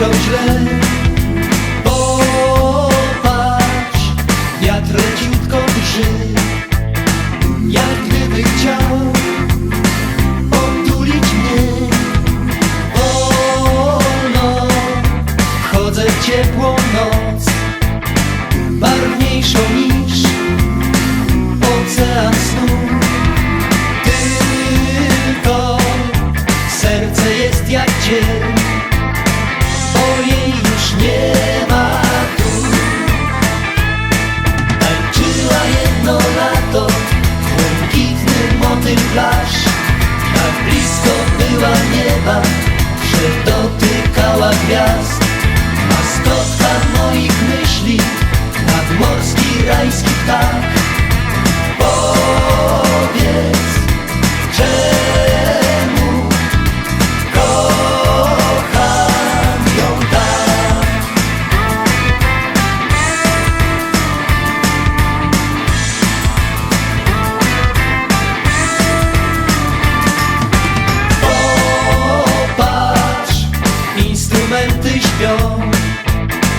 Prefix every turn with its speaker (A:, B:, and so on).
A: źle. Popatrz, wiatr leciutko drży. Jak gdyby chciał otulić mnie. Wolno wchodzę w ciepłą noc Barwniejszą niż gwiazd. Maskotka moich myśli Nadmorski rajski ptak your